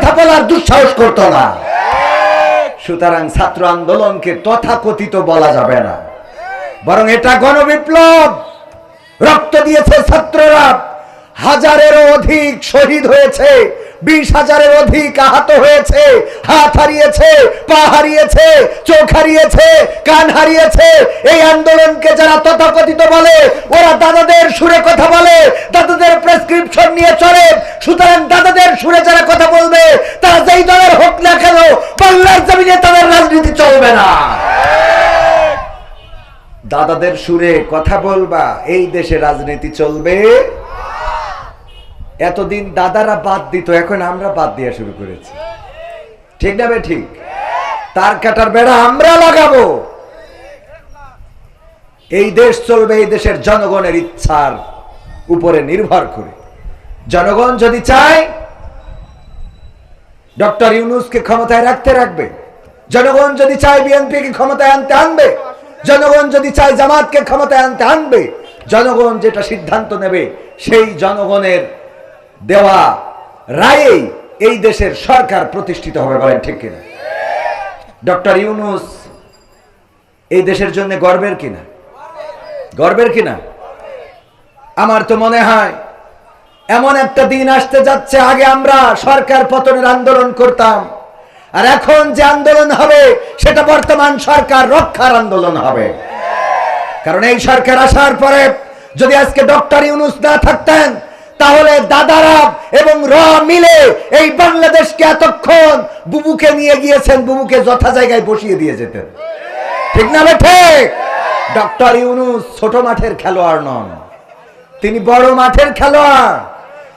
কথা বলার দুঃসাহস করতো না। সুতরাং ছাত্র আন্দোলনকে তথাকথিত বলা যাবে না। বরং এটা গণবিপ্লব। রক্ত দিয়েছে ছাত্ররা। হাজারেরও অধিক শহীদ হয়েছে। বিশ হাজারের অধিক আহত হয়েছে। হাত হারিয়েছে, পা হারিয়েছে, চোখ হারিয়েছে, কান হারিয়েছে। এই আন্দোলনকে যারা তথাকথিত বলে, ওরা দাদাদের সুরে কথা বলে, দাদাদের প্রেসক্রিপশন নিয়ে চলে। সুতরাং দাদাদের সুরে যারা কথা বলবে, তারা যেই দলের হোক না কেন, বাংলার জমিনে তাদের রাজনীতি চলবে না। দাদাদের সুরে কথা বলবা, এই দেশে রাজনীতি চলবে। এতদিন দাদারা বাদ দিত, এখন আমরা বাদ দেওয়া শুরু করেছি। ঠিক না ঠিক? তার কাটার বেড়া আমরা লাগাবো। এই দেশ চলবে এই দেশের জনগণের ইচ্ছার উপরে নির্ভর করে। জনগণ যদি চায়, ডক্টর ইউনুসকে ক্ষমতায় রাখতে রাখবে। জনগণ যদি চায় বিএনপিকে ক্ষমতায় আনতে আনবে। জনগণ যদি চায় জামাতকে ক্ষমতায় আনতে আনবে। জনগণ যেটা সিদ্ধান্ত নেবে, সেই জনগণের দেওয়া রায়েই এই দেশের সরকার প্রতিষ্ঠিত হবে বলেন ঠিক কিনা? ডক্টর ইউনুস এই দেশের জন্য গর্বের কিনা? গর্বের কিনা? আমার তো মনে হয়, এমন একটা দিন আসতে যাচ্ছে, আগে আমরা সরকার পতনের আন্দোলন করতাম, আর এখন যে আন্দোলন হবে, সেটা বর্তমান সরকার রক্ষার আন্দোলন হবে। কারণ এই সরকার আসার পরে যদি আজকে ডক্টর ইউনুস না থাকতেন তাহলে দাদারাব এবং র মিলে এই বাংলাদেশকে এতক্ষণ বুবুকে নিয়ে গিয়েছেন, বুবুকে যথা জায়গায় বসিয়ে দিয়ে যেতেন। ঠিক না ঠিক। ডক্টর ইউনুস ছোট মাঠের খেলোয়াড় নন। তিনি বড় মাঠের খেলোয়াড়।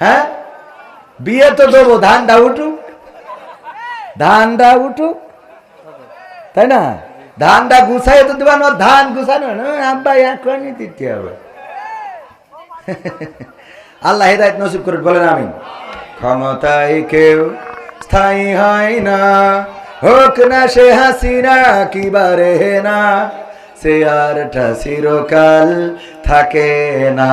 হ্যাঁ? বিয়ে তো দেবো, ধানটা উঠুক। ধানটা উঠুক। তাই না? ধানটা গুছাই তো দেবা ধান গুছানো আব্বা এখনই দিতে হবে আল্লাহ হেদায়ত নসিব করে বলেন আমি ক্ষমতায় কেউ স্থায়ী হয় না, হোক না সে হাসি না হাসিনা কিবারে না, সে আরটা চিরকাল থাকে না।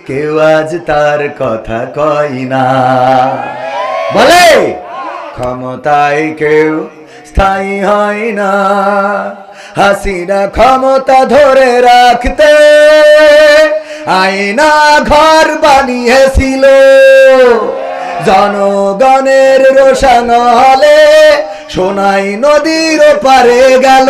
কেউ আজ তার কথা কয় না। বলে? ক্ষমতায় কেউ স্থায়ী হয় না। হাসিনা ক্ষমতা ধরে রাখতে আয়না ঘর বানিয়েছিল। জনগণের রোশন হলে সোনাই নদীর পারে গেল।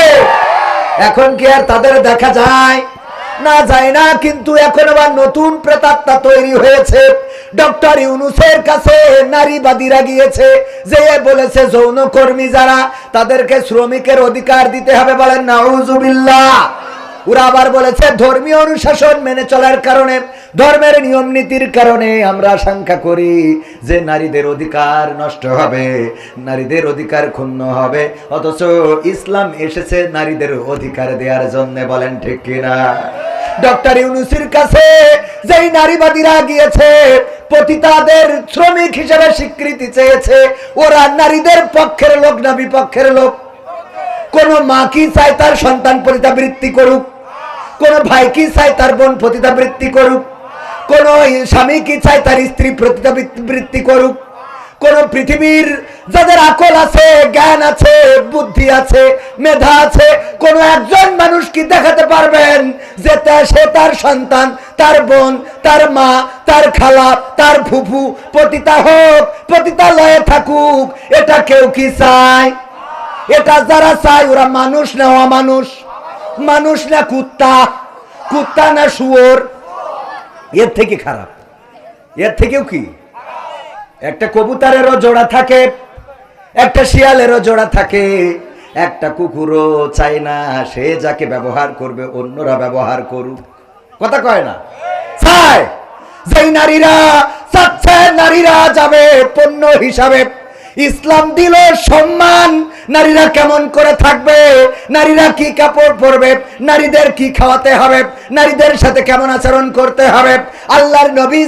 এখন কি আর তাদের দেখা যায়? না যায় না, কিন্তু এখন আবার নতুন প্রেতাত্মা তৈরি হয়েছে। ডক্টর ইউনুসের কাছে নারীবাদীরা গিয়েছে, যে বলেছে যৌন কর্মী যারা, তাদেরকে শ্রমিকের অধিকার দিতে হবে বলেন, নাউজুবিল্লাহ। ওরা আবার বলেছে, ধর্মীয় অনুশাসন মেনে চলার কারণে ধর্মের নিয়ম নীতির কারণে আমরা আশঙ্কা করি যে নারীদের অধিকার নষ্ট হবে, নারীদের অধিকার ক্ষুণ্ণ হবে। অথচ ইসলাম এসেছে নারীদের অধিকার দেওয়ার জন্য, বলেন ঠিক কিনা? ডক্টর ইউনুসির কাছে যেই নারীবাদীরা গিয়েছে পতিতাদের শ্রমিক হিসেবে স্বীকৃতি চেয়েছে, ওরা নারীদের পক্ষের লোক না বিপক্ষের লোক। কোন মা কি চায় তার সন্তান পতিতাবৃত্তি করুক, কোন ভাই কি চায় তার বোন পতিতাবৃত্তি করুক। কোন স্বামী কি চায় তার স্ত্রী পতিতাবৃত্তি করুক? কোন পৃথিবীর যাদের আকল আছে, জ্ঞান আছে, বুদ্ধি আছে, মেধা আছে, কোন একজন মানুষ কি দেখাতে পারবেন যে সে তার সন্তান, তার বোন, তার মা, তার খালা, তার ফুফু, পতিতা হোক, পতিতালয়ে থাকুক, এটা কেউ কি চায়? এটা যারা চায়, ওরা মানুষ না অমানুষ? মানুষ না কুত্তা? কুত্তা না শুয়োর? এর থেকে খারাপ। এর থেকেও কি? একটা কবুতরেরও জোড়া থাকে, একটা শিয়ালেরও জোড়া থাকে, একটা কুকুরও চায় না, সে যাকে ব্যবহার করবে, অন্যরা ব্যবহার করুক। কথা কয় না? চায়। যেই নারীরা, চাচ্ছে, নারীরা যাবে পণ্য হিসাবে। ইসলাম দিল সম্মান নারীরা কেমন করে থাকবে? নারীরা কি কাপড় পরবে? নারীদের কি খাওয়াতে হবে? নারীদের সাথে কেমন আচরণ করতে হবে? আল্লাহর নবী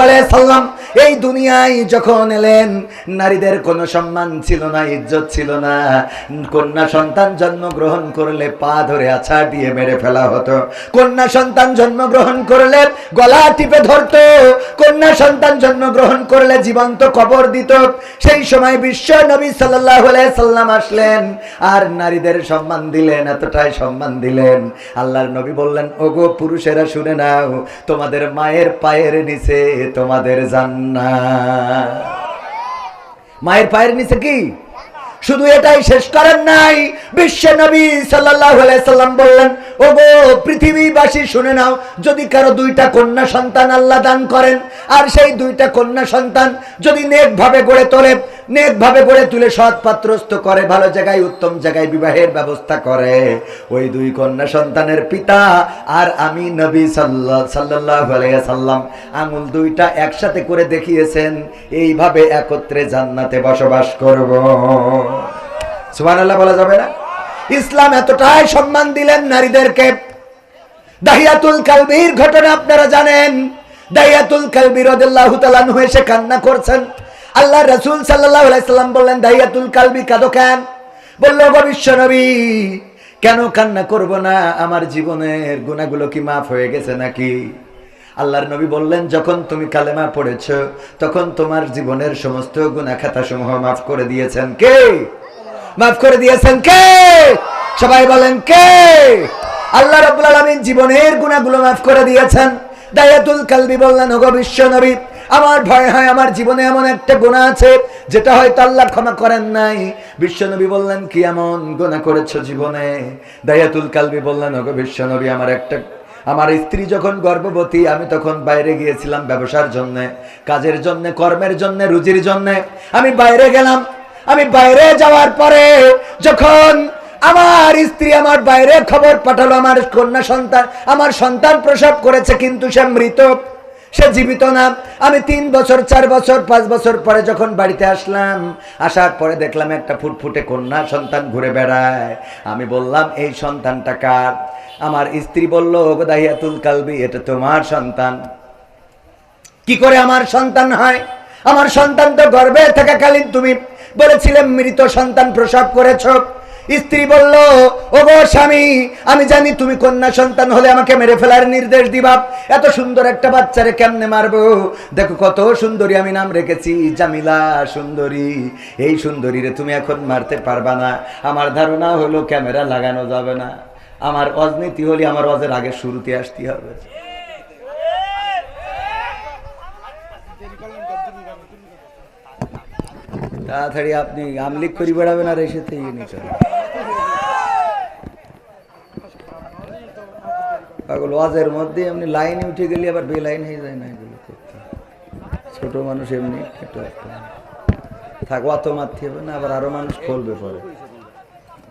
আলাইহি সাল্লাম এই দুনিয়ায় যখন এলেন, নারীদের কোনো সম্মান ছিল না, ইজ্জত ছিল না। কন্যা সন্তান জন্মগ্রহণ করলে পা ধরে আছাড় দিয়ে মেরে ফেলা হতো। কন্যা সন্তান জন্মগ্রহণ করলে গলা টিপে ধরতো। কন্যা সন্তান জন্মগ্রহণ করলে জীবন্ত কবর দিত। সেই সময় বিশ্ব নবী আলাইহি সাল্লাম আসলেন, আর নারীদের সম্মান দিলেন, এতটাই সম্মান দিলেন। আল্লাহর নবী বললেন, ওগো পুরুষেরা, শুনে নাও, তোমাদের মায়ের পায়ের নিচে তোমাদের মায়ের পায়ের নিচে কি? শুধু এটাই শেষ করেন নাই। বিশ্ব নবী সাল্লাম বললেন ও গো পৃথিবীবাসী, শুনে নাও, যদি কারও দুইটা কন্যা সন্তান আল্লাহ দান করেন, আর সেই দুইটা কন্যা সন্তান যদি নেকভাবে গড়ে তোলে নেক ভাবে গড়ে তুলে সৎ পাত্রস্থ করে, ভালো জায়গায়, উত্তম জায়গায় বিবাহের ব্যবস্থা করে। ওই দুই কন্যা সন্তানের পিতা আর আমি নবী সাল্লাহ সাল্লাল্লাহু সাল্লাম আঙুল দুইটা একসাথে করে দেখিয়েছেন, এইভাবে একত্রে জান্নাতে বসবাস করব। সুবহানাল্লাহ বলা যাবে না? ইসলাম এতটাই সম্মান দিলেন নারীদেরকে। দাহিয়াতুল কালবির ঘটনা আপনারা জানেন। দাহিয়াতুল কালবি রাদিয়াল্লাহু তাআলা আনহু এসে কান্না করছেন। আল্লাহ রসুল সাল্লাল্লাহু আলাইহি সাল্লাম বললেন দাহিয়াতুল কালবি কাঁদো কেন? বলল বিশ্ব নবী কেন কান্না করব না? আমার জীবনের গুনাহগুলো কি মাফ হয়ে গেছে নাকি? আল্লাহর নবী বললেন, যখন তুমি কালেমা পড়েছ, তখন তোমার জীবনের সমস্ত গুনাহ খাতা সমূহ মাফ করে দিয়েছেন কে? মাফ করে দিয়েছেন কে? সবাই বলেন কে? আল্লাহ রাব্বুল আলামিন জীবনের গুণাগুলো মাফ করে দিয়েছেন। দায়াতুল কালবি বললেন, ওগো বিশ্ব নবী আমার ভয় হয়, আমার জীবনে এমন একটা গুনাহ আছে, যেটা হয়তো আল্লাহ ক্ষমা করেন নাই। বিশ্ব নবী বললেন, কি এমন গুনাহ করেছ জীবনে? দায়াতুল কালবি বললেন, ওগো বিশ্ব নবী আমার একটা, আমার স্ত্রী যখন গর্ভবতী, আমি তখন বাইরে গিয়েছিলাম ব্যবসার জন্য, কাজের জন্য, কর্মের জন্য, রুজির জন্য। আমি বাইরে গেলাম। আমি বাইরে যাওয়ার পরে যখন আমার স্ত্রী আমার বাইরে খবর পাঠালো, আমার কন্যা সন্তান, আমার সন্তান প্রসব করেছে, কিন্তু সে মৃত। সে জীবিত না। আমি তিন বছর, চার বছর, পাঁচ বছর পরে যখন বাড়িতে আসলাম, আসার পরে দেখলাম একটা ফুটফুটে কন্যা সন্তান ঘুরে বেড়ায়। আমি বললাম, এই সন্তানটা কার? আমার স্ত্রী বলল দাহিয়াতুল কালবি, এটা তোমার সন্তান। কি করে আমার সন্তান হয়? আমার সন্তান তো গর্বে থাকাকালীন তুমি বলেছিলে, মৃত সন্তান প্রসব করেছ। স্ত্রী বলল ও গো স্বামী, আমি জানি তুমি কন্যা সন্তান হলে আমাকে মেরে ফেলার নির্দেশ দিবা। এত সুন্দর একটা বাচ্চারে কেমনে মারবো? দেখো কত সুন্দরী আমি নাম রেখেছি, জামিলা সুন্দরী। এই সুন্দরীরে তুমি এখন মারতে পারবা না। আমার ধারণা হলো ক্যামেরা লাগানো যাবে না। আমার অজনীতি হলে আমার অজের আগে শুরুতে আসতে হবে। তাড়াতাড়ি আপনি আমলিক করি বেড়াবেন আর এসে থেকে নিতে পাগল ওয়াজের মধ্যে এমনি লাইনে উঠে গেলে আবার বে লাইন হয়ে যায় না এগুলো করতে। ছোট মানুষ এমনি একটু। থাক, অত মারতে হবে না, আবার আরও মানুষ খুলবে পরে।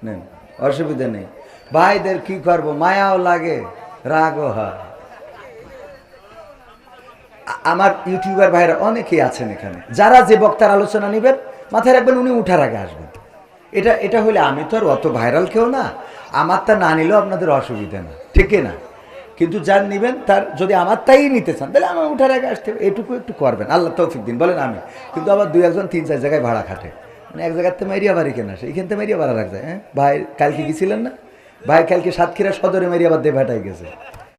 নেন, অসুবিধা নেই। ভাইদের কি করব? মায়াও লাগে, রাগও হয়। আমার ইউটিউবার ভাইরা অনেকেই আছেন এখানে। যারা যে বক্তার আলোচনা নেবেন, মাথায় রাখবেন উনি উঠার আগে আসবেন। এটা এটা হলে আমি তো আর অত ভাইরাল কেউ না। আমার তা না নিলেও আপনাদের অসুবিধা না। ঠিক না? কিন্তু যার নিবেন, তার যদি আমার তাই নিতে চান, তাহলে আমার উঠার আগে আসতে হবে। এটুকু একটু করবেন। আল্লাহ তৌফিক দিন, বলেন আমি কিন্তু আবার দুই একজন, তিন চার জায়গায় ভাড়া খাটে। মানে এক জায়গাতে মেরিয়া বাড়ি কেনা আসে। থেকে মেরিয়া ভাড়া রাখছে হ্যাঁ? ভাই কালকে গেছিলেন না? ভাই কালকে সাতক্ষীরা সদরে মেরিয়া বাদ দিয়ে ভাটাই গেছে।